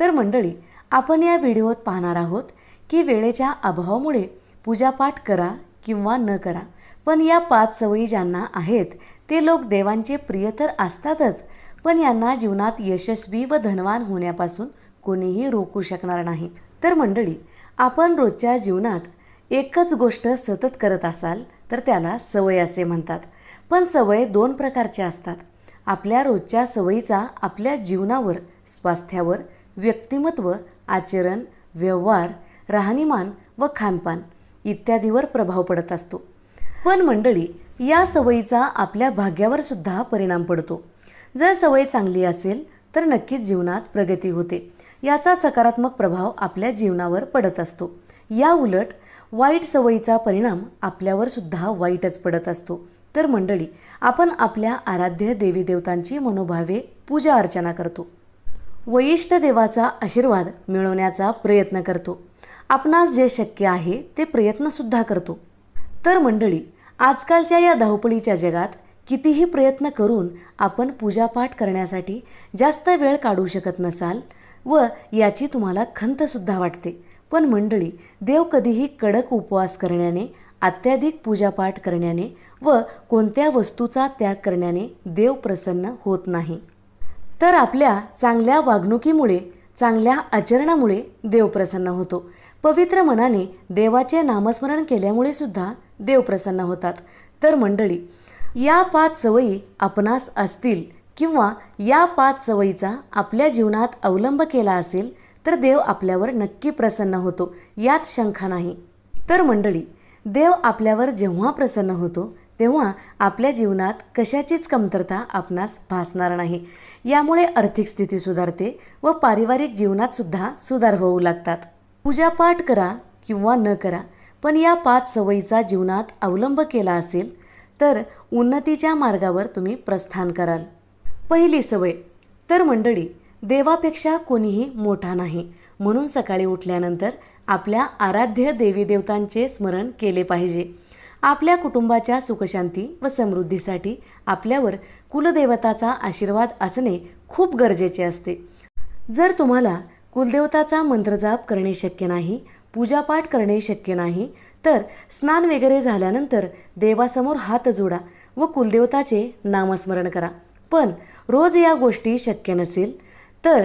तर मंडळी आपण या व्हिडिओत पाहणार आहोत की वेळेच्या अभावामुळे पूजापाठ करा किंवा न करा. पण या पाच सवयी ज्यांना आहेत ते लोक देवांचे प्रिय तर असतातच पण यांना जीवनात यशस्वी व धनवान होण्यापासून कोणीही रोखू शकणार नाही. तर मंडळी आपण रोजच्या जीवनात एकच गोष्ट सतत करत असाल तर त्याला सवय असे म्हणतात. पण सवय दोन प्रकारच्या असतात. आपल्या रोजच्या सवयीचा आपल्या जीवनावर स्वास्थ्यावर व्यक्तिमत्व आचरण व्यवहार राहणीमान व खानपान इत्यादीवर प्रभाव पडत असतो. पण मंडळी या सवयीचा आपल्या भाग्यावर सुद्धा परिणाम पडतो. जर सवय चांगली असेल तर नक्कीच जीवनात प्रगती होते. याचा सकारात्मक प्रभाव आपल्या जीवनावर पडत असतो. या उलट वाईट सवयीचा परिणाम आपल्यावर सुद्धा वाईटच पडत असतो. तर मंडळी आपण आपल्या आराध्य देवी देवतांची मनोभावे पूजा अर्चना करतो. वैष्ठ देवाचा आशीर्वाद मिळवण्याचा प्रयत्न करतो. आपणास जे शक्य आहे ते प्रयत्नसुद्धा करतो. तर मंडळी आजकालच्या या धावपळीच्या जगात कितीही प्रयत्न करून आपण पूजापाठ करण्यासाठी जास्त वेळ काढू शकत नसाल व याची तुम्हाला खंतसुद्धा वाटते. पण मंडळी देव कधीही कडक उपवास करण्याने अत्याधिक पूजापाठ करण्याने व कोणत्या वस्तूचा त्याग करण्याने देव प्रसन्न होत नाही. तर आपल्या चांगल्या वागणुकीमुळे चांगल्या आचरणामुळे देव प्रसन्न होतो. पवित्र मनाने देवाचे नामस्मरण केल्यामुळे सुद्धा देव प्रसन्न होतात. तर मंडळी या पाच सवयी आपणास असतील किंवा या पाच सवयीचा आपल्या जीवनात अवलंब केला असेल तर देव आपल्यावर नक्की प्रसन्न होतो. यात शंका नाही. तर मंडळी देव आपल्यावर जेव्हा प्रसन्न होतो तेव्हा आपल्या जीवनात कशाचीच कमतरता आपणास भासणार नाही. यामुळे आर्थिक स्थिती सुधारते व पारिवारिक जीवनातसुद्धा सुधार होऊ लागतात. पूजापाठ करा किंवा न करा पण या पाच सवयीचा जीवनात अवलंब केला असेल तर उन्नतीच्या मार्गावर तुम्ही प्रस्थान कराल. पहिली सवय तर मंडळी देवापेक्षा कोणीही मोठा नाही. म्हणून सकाळी उठल्यानंतर आपल्या आराध्य देवी देवतांचे स्मरण केले पाहिजे. आपल्या कुटुंबाच्या सुखशांती व समृद्धीसाठी आपल्यावर कुलदेवताचा आशीर्वाद असणे खूप गरजेचे असते. जर तुम्हाला कुलदेवताचा मंत्रजाप करणे शक्य नाही पूजापाठ करणे शक्य नाही तर स्नान वगैरे झाल्यानंतर देवासमोर हात जोडा व कुलदेवताचे नामस्मरण करा. पण रोज या गोष्टी शक्य नसेल तर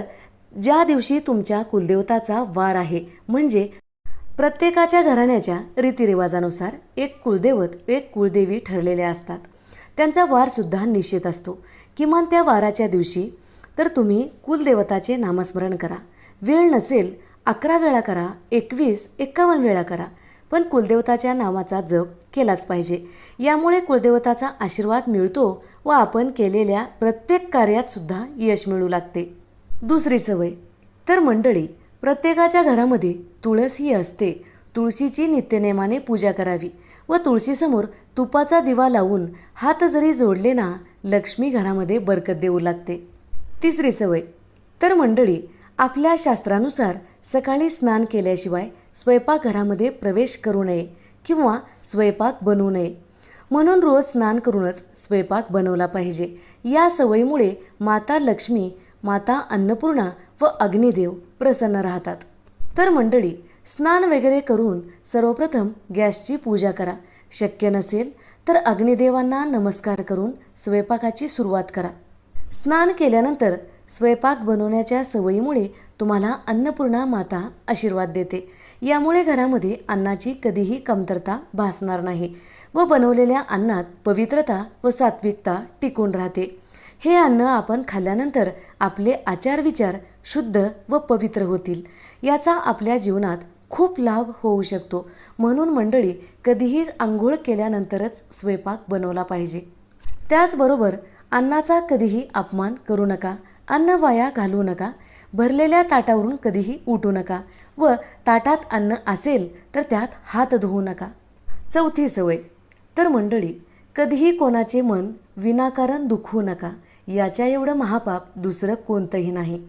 ज्या दिवशी तुमच्या कुलदेवताचा वार आहे म्हणजे प्रत्येकाच्या घराण्याच्या रीतिरिवाजानुसार एक कुलदेवत एक कुलदेवी ठरलेल्या असतात. त्यांचा वारसुद्धा निश्चित असतो. किमान त्या वाराच्या दिवशी तर तुम्ही कुलदेवताचे नामस्मरण करा. वेळ नसेल अकरा वेळा करा एकवीस एकावन्न वेळा करा. पण कुलदेवताच्या नावाचा जप केलाच पाहिजे. यामुळे कुलदेवताचा आशीर्वाद मिळतो व आपण केलेल्या प्रत्येक कार्यात सुद्धा यश मिळू लागते. दुसरी सवय. तर मंडळी प्रत्येकाच्या घरामध्ये तुळस ही असते. तुळशीची नित्यनेमाने पूजा करावी व तुळशीसमोर तुपाचा दिवा लावून हात जरी जोडले ना लक्ष्मी घरामध्ये बरकत देऊ लागते. तिसरी सवय. तर मंडळी आपल्या शास्त्रानुसार सकाळी स्नान केल्याशिवाय स्वयंपाकघरामध्ये प्रवेश करू नये किंवा स्वयंपाक बनवू नये. म्हणून रोज स्नान करूनच स्वयंपाक बनवला पाहिजे. या सवयीमुळे माता लक्ष्मी माता अन्नपूर्णा व अग्निदेव प्रसन्न राहतात. तर मंडळी स्नान वगैरे करून सर्वप्रथम गॅसची पूजा करा. शक्य नसेल तर अग्निदेवांना नमस्कार करून स्वयंपाकाची सुरुवात करा. स्नान केल्यानंतर स्वयंपाक बनवण्याच्या सवयीमुळे तुम्हाला अन्नपूर्णा माता आशीर्वाद देते. यामुळे घरामध्ये अन्नाची कधीही कमतरता भासणार नाही व बनवलेल्या अन्नात पवित्रता व सात्विकता टिकून राहते. हे अन्न आपण खाल्ल्यानंतर आपले आचार विचार शुद्ध व पवित्र होतील. याचा आपल्या जीवनात खूप लाभ होऊ शकतो. म्हणून मंडळी कधीही आंघोळ केल्यानंतरच स्वयंपाक बनवला पाहिजे. त्याचबरोबर अन्नाचा कधीही अपमान करू नका. अन्न वाया घालू नका. भरलेल्या ताटावरून कधीही उठू नका व ताटात अन्न असेल तर त्यात हात धुवू नका. चौथी सवय. तर मंडळी कधीही कोणाचे मन विनाकारण दुखवू नका. याच्या एवढं महापाप दुसरं कोणतंही नाही.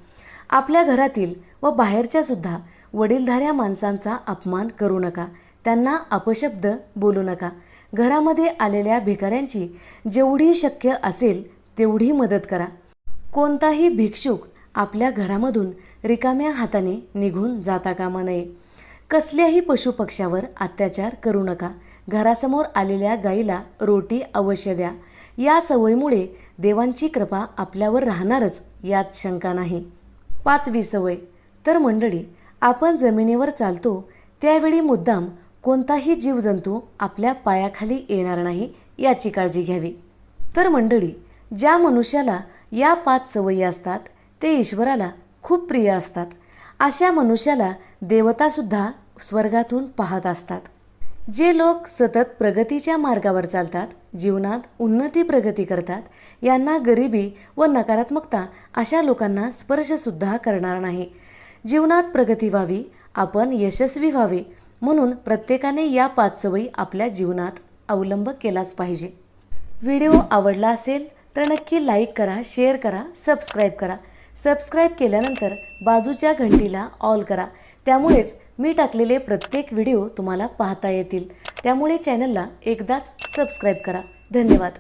आपल्या घरातील व बाहेरच्या सुद्धा वडीलधाऱ्या माणसांचा अपमान करू नका. त्यांना अपशब्द बोलू नका. घरामध्ये आलेल्या भिकाऱ्यांची जेवढी शक्य असेल तेवढी मदत करा. कोणताही भिक्षुक आपल्या घरामधून रिकाम्या हाताने निघून जाता कामा नये. कसल्याही पशुपक्ष्यावर अत्याचार करू नका. घरासमोर आलेल्या गाईला रोटी अवश्य द्या. या सवयीमुळे देवांची कृपा आपल्यावर राहणारच यात शंका नाही. पाचवी सवय. तर मंडळी आपण जमिनीवर चालतो त्यावेळी मुद्दाम कोणताही जीवजंतू आपल्या पायाखाली येणार नाही याची काळजी घ्यावी. तर मंडळी ज्या मनुष्याला या पाच सवयी असतात ते ईश्वराला खूप प्रिय असतात. अशा मनुष्याला देवतासुद्धा स्वर्गातून पाहत असतात. जे लोक सतत प्रगतीच्या मार्गावर चालतात जीवनात उन्नती प्रगती करतात यांना गरिबी व नकारात्मकता अशा लोकांना स्पर्शसुद्धा करणार नाही. जीवनात प्रगती व्हावी आपण यशस्वी व्हावे म्हणून प्रत्येकाने या पाच सवयी आपल्या जीवनात अवलंब केलाच पाहिजे. व्हिडिओ आवडला असेल तर नक्की लाईक करा शेअर करा सबस्क्राईब करा. सबस्क्राईब केल्यानंतर बाजूच्या घंटीला ऑल करा. त्यामुळेच मी टाकलेले प्रत्येक व्हिडिओ तुम्हाला पाहता येतील. त्यामुळे चॅनलला एकदाच सबस्क्राईब करा. धन्यवाद.